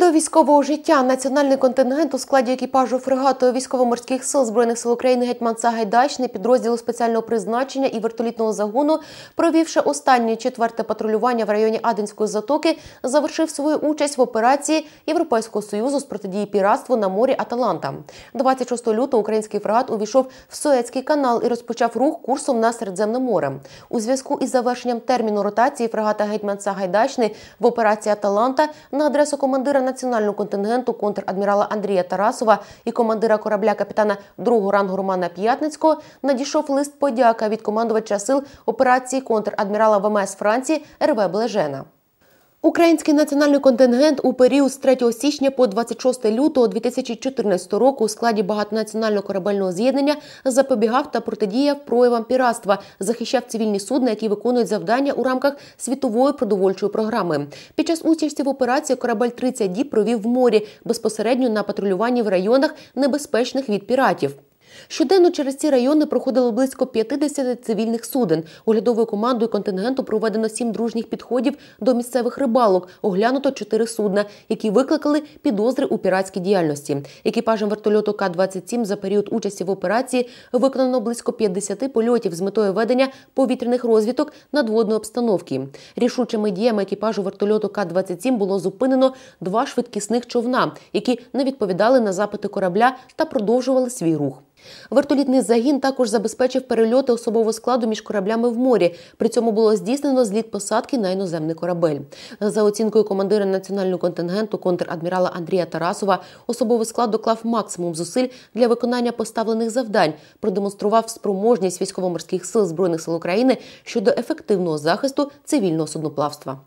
до військового життя національний контингент у складі екіпажу фрегату військово-морських сил збройних сил України гетьман Сагайдачний підрозділу спеціального призначення і вертолітного загону, провівши останнє четверте патрулювання в районі Аденської затоки, завершив свою участь в операції Європейського союзу з протидії піратству на морі Аталанта. 26 лютого український фрегат увійшов в Суецький канал і розпочав рух курсом на Середземне море. У зв'язку із завершенням терміну ротації фрегата гетьман Сагайдачний в операції Аталанта на адресу командира національного контингенту контр-адмірала Андрія Тарасова і командира корабля капітана другого рангу Романа П'ятницького надійшов лист подяка від командувача сил операції контр-адмірала ВМС Франції РВ Блежена. Український національний контингент у період з 3 січня по 26 лютого 2014 року у складі багатонаціонального корабельного з'єднання запобігав та протидіяв проявам піратства, захищав цивільні судна, які виконують завдання у рамках світової продовольчої програми. Під час участі в операції корабель 30 діб провів в морі безпосередньо на патрулюванні в районах небезпечних від піратів. Щоденно через ці райони проходило близько 50 цивільних суден. Оглядовою командою контингенту проведено сім дружніх підходів до місцевих рибалок. Оглянуто чотири судна, які викликали підозри у піратській діяльності. Екіпажем вертольоту К-27 за період участі в операції виконано близько 50 польотів з метою ведення повітряних розвиток надводної обстановки. Рішучими діями екіпажу вертольоту К-27 було зупинено два швидкісних човна, які не відповідали на запити корабля та продовжували свій рух. Вертолітний загін також забезпечив перельоти особового складу між кораблями в морі. При цьому було здійснено зліт посадки на іноземний корабель. За оцінкою командира національного контингенту контр-адмірала Андрія Тарасова, особовий склад доклав максимум зусиль для виконання поставлених завдань, продемонстрував спроможність військово-морських сил збройних сил України щодо ефективного захисту цивільного судноплавства.